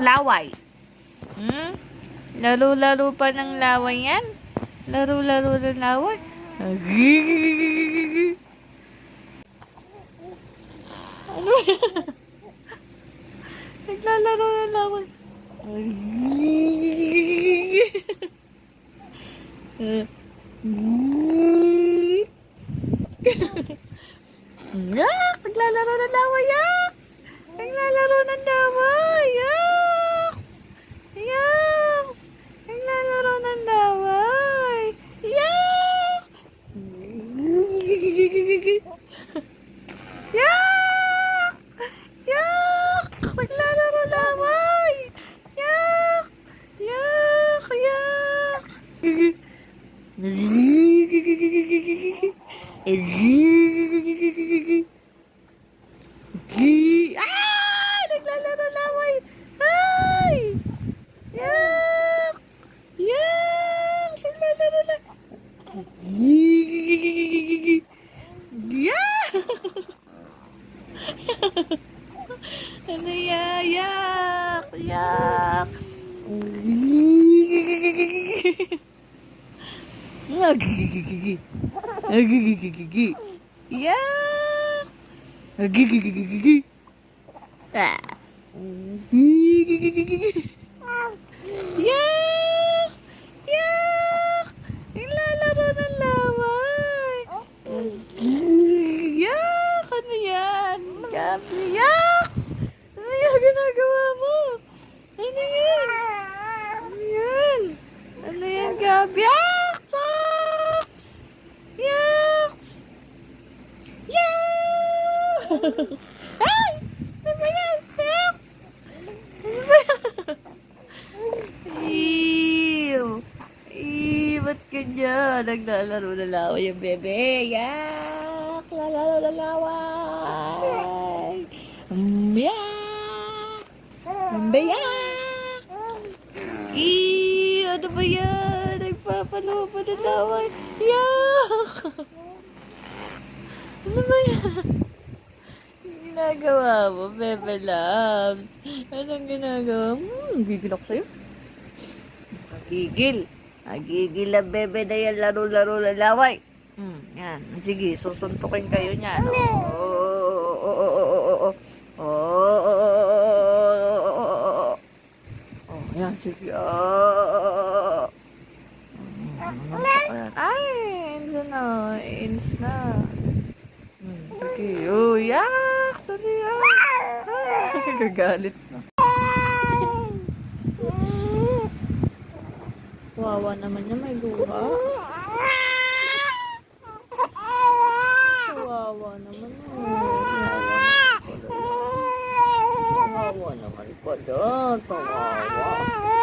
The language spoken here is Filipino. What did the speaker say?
laway. Hmm? Laro-laro pa ng laway yan? Laro-laro ng laway? Ano? Naglalaro ng laway. Yak! Naglalaro ng laway, Yak! Naglalaro ng laway, Yak! Yak! Naglalaro ng laway, Yak! Yak! Yak! Naglalaro ng laway! Yak! Yak! Yak! Ah! Naglalaro laway! Ay! Yak! Yak! Naglalaro la... Yak! Ano ya? Yak! Yak! Agigigigi. Agigigigi. Yak! Agigigigi. Ah. Agigigigi. Yak! Yak! Naglalaro ng laway. Yak! Ano yan? Gabi. Yak! Ano yung ginagawa mo? Ano yan? Ano yan? Ano yan, Gabi? Yak! Socks! Yak! Yak! Ay! Ano ba yan? Yak! Ano ba yan? Ba't ganyan? Naglalaro na laway yung bebe. Yak! Lalaro na laway! Yak! Yak! Ano ba yan? Nagpapalobo na laway. Yak! Ano ba yan? Anong ginagawa mo, Bebe Loves? Anong ginagawa mo? Hmm, gigil ako sa'yo. Gigil. Nagigil ang bebe na yan, laro-laro na laway. Hmm, yan. Sige, susuntukin kayo niyan. Oo, oo, oo, oo, oo, oo. Oo, oo, oo, oo, oo. Oh, yan, sige. Oo. Ay, ins na. Ins na. Sige. Oh, yak! Sabi yak! Ay, gagalit na. Wawa naman niya, may luha. Wawa naman. Wawa naman pala. Wawa naman pala.